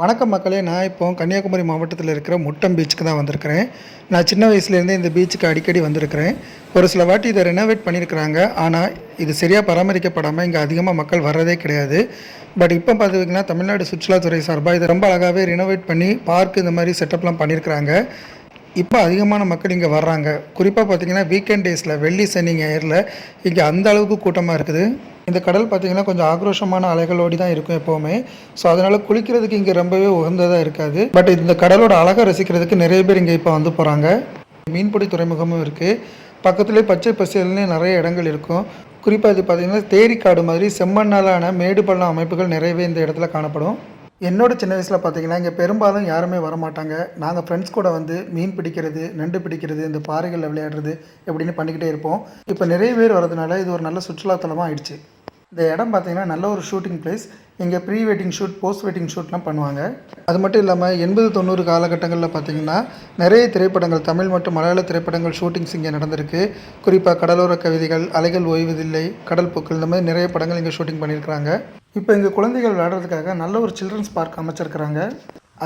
வணக்கம் மக்களே. நான் இப்போ கன்னியாகுமரி மாவட்டத்தில் இருக்கிற முட்டம் பீச்சுக்கு தான் வந்திருக்கிறேன். நான் சின்ன வயசுலேருந்தே இந்த பீச்சுக்கு அடிக்கடி வந்திருக்கிறேன். ஒரு சில வாட்டி இதை ரெனோவேட் பண்ணியிருக்கிறாங்க. ஆனால் இது சரியாக பராமரிக்கப்படாமல் இங்கே அதிகமாக மக்கள் வர்றதே கிடையாது. பட் இப்போ பார்த்தீங்கன்னா தமிழ்நாடு சுற்றுலாத்துறை சார்பாக இதை ரொம்ப அழகாகவே ரினோவேட் பண்ணி பார்க் இந்த மாதிரி செட்டப்லாம் பண்ணியிருக்கிறாங்க. இப்போ அதிகமான மக்கள் இங்கே வர்றாங்க. குறிப்பாக பார்த்தீங்கன்னா வீக்கெண்ட் டேஸில் வெள்ளி சனி ஞாயிறில் இங்கே அந்த அளவுக்கு கூட்டமாக இருக்குது. இந்த கடல் பார்த்தீங்கன்னா கொஞ்சம் ஆக்ரோஷமான அலைகளோடி தான் இருக்கும் எப்போவுமே. ஸோ அதனால் குளிக்கிறதுக்கு இங்கே ரொம்பவே உகந்ததாக இருக்காது. பட் இந்த கடலோட அழகை ரசிக்கிறதுக்கு நிறைய பேர் இங்கே இப்போ வந்து போகிறாங்க மீன்பிடி துறைமுகமும் இருக்குது பக்கத்துலேயே பச்சை பசேல்னு நிறைய இடங்கள் இருக்கும். குறிப்பாக இது பார்த்தீங்கன்னா தேரிக்காடு மாதிரி செம்மண்ணாலான மேடு பள்ளம் அமைப்புகள் நிறையவே இந்த இடத்துல காணப்படும். என்னோட சின்ன வயசில் பார்த்தீங்கன்னா இங்கே பெரும்பாலும் யாருமே வரமாட்டாங்க. நாங்கள் ஃப்ரெண்ட்ஸ் கூட வந்து மீன் பிடிக்கிறது நண்டு பிடிக்கிறது இந்த பாறைகளில் விளையாடுறது எப்படின்னு பண்ணிக்கிட்டே இருப்போம். இப்போ நிறைய பேர் வரதுனால இது ஒரு நல்ல சுற்றுலாத்தலமாக ஆயிடுச்சு. இந்த இடம் பார்த்திங்கன்னா நல்ல ஒரு ஷூட்டிங் பிளேஸ் இங்கே pre wedding shoot post wedding ஷூட்லாம் பண்ணுவாங்க. அது மட்டும் இல்லாமல் எண்பது தொண்ணூறு காலகட்டங்களில் பார்த்தீங்கன்னா நிறைய திரைப்படங்கள் தமிழ் மற்றும் மலையாள திரைப்படங்கள் ஷூட்டிங்ஸ் இங்கே நடந்திருக்கு. குறிப்பாக கடலோர கவிதைகள் அலைகள் ஓய்வதில்லை கடல் பூக்கள் இந்த மாதிரி நிறைய படங்கள் இங்கே ஷூட்டிங் பண்ணியிருக்கிறாங்க. இப்போ இங்கே குழந்தைகள் விளையாடுறதுக்காக நல்ல ஒரு சில்ட்ரன்ஸ் பார்க் அமைச்சிருக்கிறாங்க.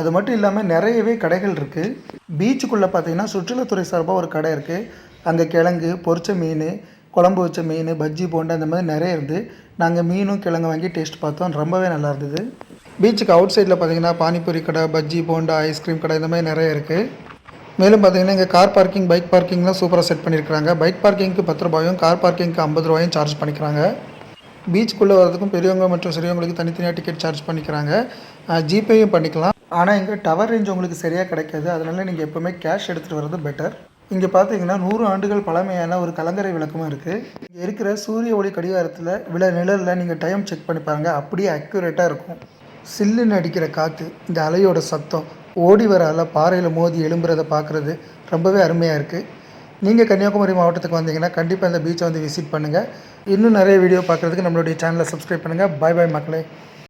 அது மட்டும் இல்லாமல் நிறையவே கடைகள் இருக்குது பீச்சுக்குள்ளே பார்த்தீங்கன்னா சுற்றுலாத்துறை சார்பாக ஒரு கடை இருக்குது அங்கே கிழங்கு பொரிச்ச மீன் குழம்பு வச்ச மீன் பஜ்ஜி போண்டா இந்த மாதிரி நிறைய இருந்து நாங்கள் மீனும் கிழங்கு வாங்கி டேஸ்ட் பார்த்தோம். ரொம்பவே நல்லா இருந்தது. பீச்சுக்கு அவுட் சைடில் பார்த்தீங்கன்னா பானிபூரி கடை பஜ்ஜி போண்டா ஐஸ்கிரீம் கடை இந்த மாதிரி நிறைய இருக்குது மேலும் பார்த்தீங்கன்னா இங்கே கார் பார்க்கிங் பைக் பார்க்கிங்லாம் சூப்பராக செட் பண்ணியிருக்காங்க பைக் பார்க்கிங்க்கு பத்து ரூபாயும் கார் பார்க்கிங்க்கு ஐம்பது ரூபாயும் சார்ஜ் பண்ணிக்கிறாங்க. பீச்சுக்குள்ளே வரதுக்கும் பெரியவங்க மற்றும் சிறியவங்களுக்கு தனித்தனியாக டிக்கெட் சார்ஜ் பண்ணிக்கிறாங்க. ஜிபேயும் பண்ணிக்கலாம். ஆனால் இங்கே டவர் ரேஞ்ச் உங்களுக்கு சரியாக கிடைக்காது. அதனால் நீங்கள் எப்போவுமே கேஷ் எடுத்துகிட்டு வர்றது பெட்டர் இங்கே பார்த்தீங்கன்னா நூறு ஆண்டுகள் பழமையான ஒரு கலங்கரை விளக்கமும் இருக்குது இங்கே இருக்கிற சூரிய ஒளி கடிகாரத்தில் விழ நிழலில் நீங்கள் டைம் செக் பண்ணி பாருங்கள் அப்படியே அக்யூரேட்டாக இருக்கும். சில்லுன்னு அடிக்கிற காற்று இந்த அலையோட சத்தம் ஓடி வர அலை பாறையில் மோதி எழும்புறதை பார்க்குறது ரொம்பவே அருமையாக இருக்குது நீங்கள் கன்னியாகுமரி மாவட்டத்துக்கு வந்தீங்கன்னா கண்டிப்பாக இந்த பீச்சை வந்து விசிட் பண்ணுங்கள் இன்னும் நிறைய வீடியோ பார்க்குறதுக்கு நம்மளுடைய சேனலை சப்ஸ்கிரைப் பண்ணுங்கள் பாய் பாய் மக்களே.